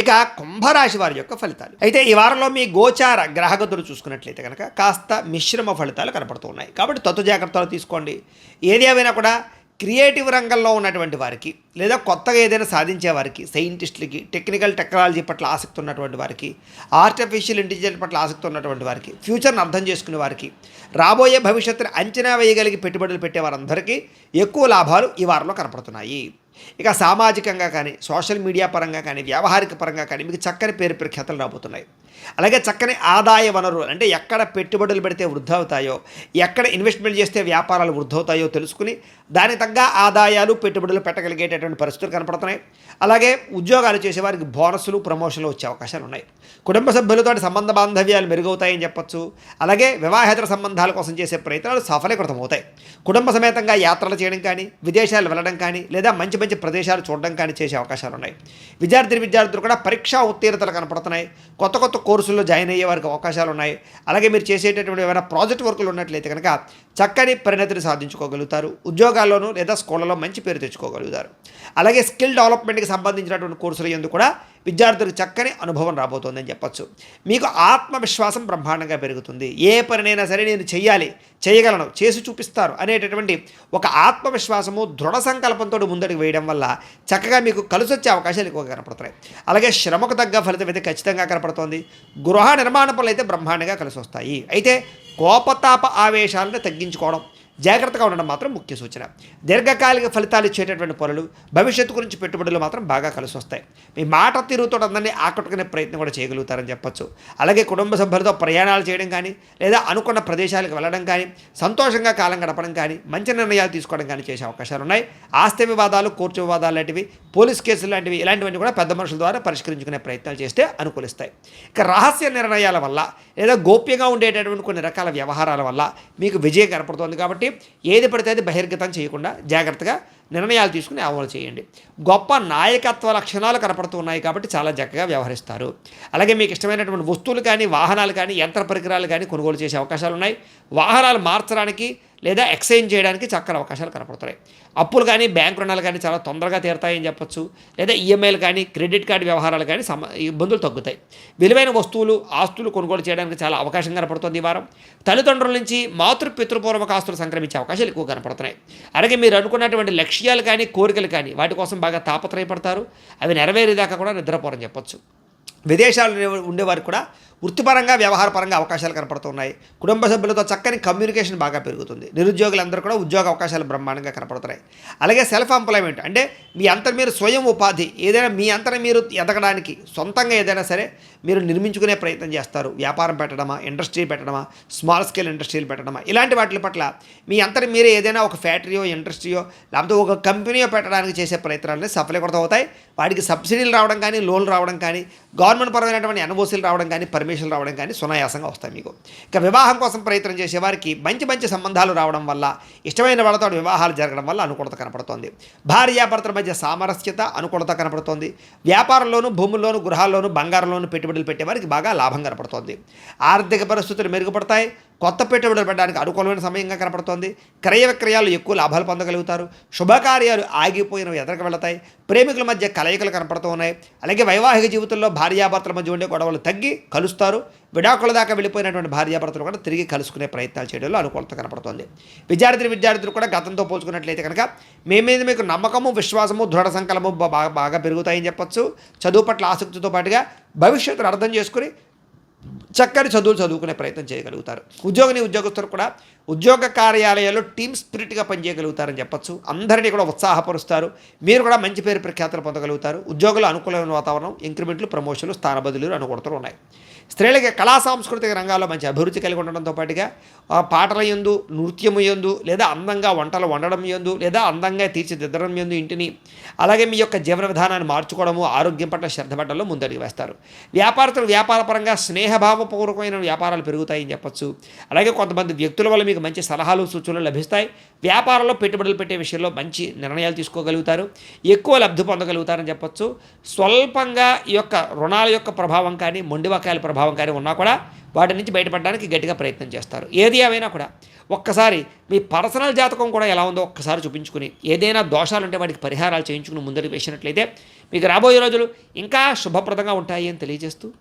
ఇక కుంభరాశి వారి యొక్క ఫలితాలు. అయితే ఈ వారంలో మీ గోచార గ్రహగతులు చూసుకున్నట్లయితే కనుక కాస్త మిశ్రమ ఫలితాలు కనపడుతున్నాయి కాబట్టి తత్వ జాగ్రత్తలు తీసుకోండి. ఏది ఏమైనా కూడా క్రియేటివ్ రంగంలో ఉన్నటువంటి వారికి లేదా కొత్తగా ఏదైనా సాధించే వారికి సైంటిస్టులకి టెక్నికల్ టెక్నాలజీ పట్ల ఆసక్తి ఉన్నటువంటి వారికి ఆర్టిఫిషియల్ ఇంటెలిజెన్స్ పట్ల ఆసక్తి ఉన్నటువంటి వారికి ఫ్యూచర్ని అర్థం చేసుకునే వారికి రాబోయే భవిష్యత్తును అంచనా వేయగలిగి పెట్టుబడులు పెట్టే వారందరికీ ఎక్కువ లాభాలు ఈ వారంలో కనపడుతున్నాయి. ఇక సామాజికంగా కానీ సోషల్ మీడియా పరంగా కానీ వ్యావహారిక పరంగా కానీ మీకు చక్కని పేరు ప్రఖ్యాతలు రాబోతున్నాయి. అలాగే చక్కని ఆదాయ వనరులు అంటే ఎక్కడ పెట్టుబడులు పెడితే వృద్ధి అవుతాయో ఎక్కడ ఇన్వెస్ట్మెంట్ చేస్తే వ్యాపారాలు వృద్ధి అవుతాయో తెలుసుకుని దానికి తగ్గ ఆదాయాలు పెట్టుబడులు పెట్టగలిగేటటువంటి పరిస్థితులు కనపడుతున్నాయి. అలాగే ఉద్యోగాలు చేసేవారికి బోనస్లు ప్రమోషన్లు వచ్చే అవకాశాలు ఉన్నాయి. కుటుంబ సభ్యులతో సంబంధ బాంధవ్యాలు మెరుగవుతాయని చెప్పొచ్చు. అలాగే వివాహేతర సంబంధాల కోసం చేసే ప్రయత్నాలు సఫలీకృతమవుతాయి. కుటుంబ సమేతంగా యాత్రలు చేయడం కానీ విదేశాలు వెళ్ళడం కానీ లేదా మంచి మంచి ప్రదేశాలు చూడడం కానీ చేసే అవకాశాలు ఉన్నాయి. విద్యార్థి విద్యార్థులు కూడా పరీక్షా ఉత్తీర్ణతలు కనపడుతున్నాయి. కొత్త కొత్త కోర్సుల్లో జాయిన్ అయ్యే వారికి అవకాశాలు ఉన్నాయి అలాగే మీరు చేసేటటువంటి ఏమైనా ప్రాజెక్ట్ వర్కులు ఉన్నట్లయితే కనుక చక్కని పరిణతిని సాధించుకోగలుగుతారు. ఉద్యోగాల్లోనూ లేదా స్కూళ్ళలో మంచి పేరు తెచ్చుకోగలుగుతారు. అలాగే స్కిల్ డెవలప్మెంట్కి సంబంధించినటువంటి కోర్సులు ఎందుకు కూడా విద్యార్థులకు చక్కని అనుభవం రాబోతోందని చెప్పచ్చు. మీకు ఆత్మవిశ్వాసం బ్రహ్మాండంగా పెరుగుతుంది. ఏ పనినైనా సరే నేను చేయాలి చేయగలను చేసి చూపిస్తారు అనేటటువంటి ఒక ఆత్మవిశ్వాసము దృఢ సంకల్పంతో ముందడుగు వేయడం వల్ల చక్కగా మీకు కలిసొచ్చే అవకాశాలు ఎక్కువగా కనపడుతున్నాయి. అలాగే శ్రమకు తగ్గ ఫలితం అయితే ఖచ్చితంగా కనపడుతోంది. గృహ నిర్మాణ పనులు అయితే బ్రహ్మాండంగా కలిసి వస్తాయి అయితే కోపతాప ఆవేశాలను తగ్గించుకోవడం జాగ్రత్తగా ఉండడం మాత్రం ముఖ్య సూచన. దీర్ఘకాలిక ఫలితాలు ఇచ్చేటటువంటి పనులు భవిష్యత్తు గురించి పెట్టుబడులు మాత్రం బాగా కలిసి వస్తాయి. మీ మాట తీరుతో అందరినీ ఆకట్టుకునే ప్రయత్నం కూడా చేయగలుగుతారని చెప్పొచ్చు. అలాగే కుటుంబ సభ్యులతో ప్రయాణాలు చేయడం కానీ లేదా అనుకున్న ప్రదేశాలకు వెళ్ళడం కానీ సంతోషంగా కాలం గడపడం కానీ మంచి నిర్ణయాలు తీసుకోవడం కానీ చేసే అవకాశాలు ఉన్నాయి. ఆస్తి వివాదాలు కోర్టు వివాదాలు లాంటివి పోలీస్ కేసులు లాంటివి ఇలాంటివన్నీ కూడా పెద్ద మనుషుల ద్వారా పరిష్కరించుకునే ప్రయత్నాలు చేస్తే అనుకూలిస్తాయి. ఇక రహస్య నిర్ణయాల వల్ల లేదా గోప్యంగా ఉండేటటువంటి కొన్ని రకాల వ్యవహారాల వల్ల మీకు విజయం కనపడుతుంది కాబట్టి ఏది పడితే అది బహిర్గతం చేయకుండా జాగ్రత్తగా నిర్ణయాలు తీసుకుని అమలు చేయండి. గొప్ప నాయకత్వ లక్షణాలు కనపడుతున్నాయి కాబట్టి చాలా చక్కగా వ్యవహరిస్తారు. అలాగే మీకు ఇష్టమైనటువంటి వస్తువులు కానీ వాహనాలు కానీ యంత్ర పరికరాలు కానీ కొనుగోలు చేసే అవకాశాలు ఉన్నాయి. వాహనాలు మార్చడానికి లేదా ఎక్స్చేంజ్ చేయడానికి చక్కని అవకాశాలు కనపడుతున్నాయి. అప్పులు కానీ బ్యాంక్ రుణాలు కానీ చాలా తొందరగా తీరుతాయని చెప్పొచ్చు. లేదా ఈఎంఐలు కానీ క్రెడిట్ కార్డు వ్యవహారాలు కానీ సమ ఇబ్బందులు తగ్గుతాయి. విలువైన వస్తువులు ఆస్తులు కొనుగోలు చేయడానికి చాలా అవకాశం కనపడుతుంది ఈ వారం. తల్లిదండ్రుల నుంచి మాతృ పితృపూర్వక ఆస్తులు సంక్రమించే అవకాశాలు ఎక్కువ కనపడుతున్నాయి. అలాగే మీరు అనుకున్నటువంటి లక్ష్యాలు కానీ కోరికలు కానీ వాటి కోసం బాగా తాపత్రయపడతారు. అవి నెరవేరేదాకా కూడా నిద్రపోరని చెప్పొచ్చు. విదేశాల్లో ఉండేవారికి కూడా వృత్తిపరంగా వ్యవహారపరంగా అవకాశాలు కనపడుతున్నాయి. కుటుంబ సభ్యులతో చక్కని కమ్యూనికేషన్ బాగా పెరుగుతుంది. నిరుద్యోగులందరూ కూడా ఉద్యోగ అవకాశాలు బ్రహ్మాండంగా కనపడుతున్నాయి. అలాగే సెల్ఫ్ ఎంప్లాయ్మెంట్ అంటే మీ అంతరం మీరు స్వయం ఉపాధి ఏదైనా మీ అంతరం మీరు ఎదగడానికి సొంతంగా ఏదైనా సరే మీరు నిర్మించుకునే ప్రయత్నం చేస్తారు. వ్యాపారం పెట్టడమా ఇండస్ట్రీ పెట్టడమా స్మాల్ స్కేల్ ఇండస్ట్రీలు పెట్టడమా ఇలాంటి వాటి పట్ల మీ అంతరం మీరే ఏదైనా ఒక ఫ్యాక్టరీయో ఇండస్ట్రీయో లేకపోతే ఒక కంపెనీయో పెట్టడానికి చేసే ప్రయత్నాలని సఫలీకృతం అవుతాయి. వాటికి సబ్సిడీలు రావడం కానీ లోన్లు రావడం కానీ గవర్నమెంట్ పరమైనటువంటి ఎన్ఓసీలు రావడం కానీ పర్మిషన్లు రావడం కానీ సునాయాసంగా వస్తాయి మీకు. ఇక వివాహం కోసం ప్రయత్నం చేసే వారికి మంచి మంచి సంబంధాలు రావడం వల్ల ఇష్టమైన వాళ్ళతో వివాహాలు జరగడం వల్ల అనుకూలత కనపడుతోంది. భార్యాభర్తల మధ్య సామరస్యత అనుకూలత కనపడుతోంది. వ్యాపారంలోనూ భూముల్లోనూ గృహాల్లోనూ బంగారంలోనూ పెట్టుబడులు పెట్టే వారికి బాగా లాభం కనపడుతోంది. ఆర్థిక పరిస్థితులు మెరుగుపడతాయి. కొత్త పెట్టుబడులు పెట్టడానికి అనుకూలమైన సమయంగా కనపడుతోంది. క్రయ విక్రయాలు ఎక్కువ లాభాలు పొందగలుగుతారు. శుభకార్యాలు ఆగిపోయినవి ఎదరికి వెళతాయి. ప్రేమికుల మధ్య కలయికలు కనపడుతూ ఉన్నాయి. అలాగే వైవాహిక జీవితంలో భార్యాభర్తల మధ్య ఉండే గొడవలు తగ్గి కలుస్తారు. విడాకుల దాకా వెళ్ళిపోయినటువంటి భార్యాభర్తలు కూడా తిరిగి కలుసుకునే ప్రయత్నాలు చేయడంలో అనుకూలత కనపడుతోంది. విద్యార్థులు విద్యార్థులు కూడా గతంతో పోల్చుకున్నట్లయితే కనుక మీ మీద మీకు నమ్మకము విశ్వాసము దృఢ సంకల్పము బాగా బాగా పెరుగుతాయని చెప్పొచ్చు. చదువు పట్ల ఆసక్తితో పాటుగా భవిష్యత్తును అర్థం చేసుకుని చక్కని చదువులు చదువుకునే ప్రయత్నం చేయగలుగుతారు. ఉద్యోగిని ఉద్యోగస్తులు కూడా ఉద్యోగ కార్యాలయాల్లో టీమ్ స్పిరిట్గా పనిచేయగలుగుతారని చెప్పొచ్చు. అందరినీ కూడా ఉత్సాహపరుస్తారు. మీరు కూడా మంచి పేరు ప్రఖ్యాతులు పొందగలుగుతారు. ఉద్యోగులు అనుకూలమైన వాతావరణం ఇంక్రిమెంట్లు ప్రమోషన్లు స్థాన బదిలీలు ఉన్నాయి. స్త్రీలకి కళా సాంస్కృతిక రంగాల్లో మంచి అభివృద్ధి కలిగి ఉండడంతో పాటుగా పాటల ఎందు నృత్యము ఎందు లేదా అందంగా వంటలు వండడం యందు లేదా అందంగా తీర్చిదిద్దడం యందు ఇంటిని అలాగే మీ యొక్క జీవన విధానాన్ని మార్చుకోవడము ఆరోగ్యం పట్ల శ్రద్ధ పట్టడంలో ముందడుగు వేస్తారు. వ్యాపారస్తులు వ్యాపారపరంగా స్నేహభావపూర్వకమైన వ్యాపారాలు పెరుగుతాయని చెప్పొచ్చు. అలాగే కొంతమంది వ్యక్తుల వల్ల మీకు మంచి సలహాలు సూచనలు లభిస్తాయి. వ్యాపారంలో పెట్టుబడులు పెట్టే విషయంలో మంచి నిర్ణయాలు తీసుకోగలుగుతారు. ఎక్కువ లబ్ధి పొందగలుగుతారని చెప్పచ్చు. స్వల్పంగా ఈ యొక్క రుణాల యొక్క ప్రభావం కానీ మొండివకాయల ప్రభావం కానీ ఉన్నా కూడా వాటి నుంచి బయటపడడానికి గట్టిగా ప్రయత్నం చేస్తారు. ఏది ఏమైనా కూడా ఒక్కసారి మీ పర్సనల్ జాతకం కూడా ఎలా ఉందో ఒక్కసారి చూపించుకుని ఏదైనా దోషాలు ఉంటే వాటికి పరిహారాలు చేయించుకుని ముందరికి వేసినట్లయితే మీకు రాబోయే రోజులు ఇంకా శుభప్రదంగా ఉంటాయి అని తెలియజేస్తూ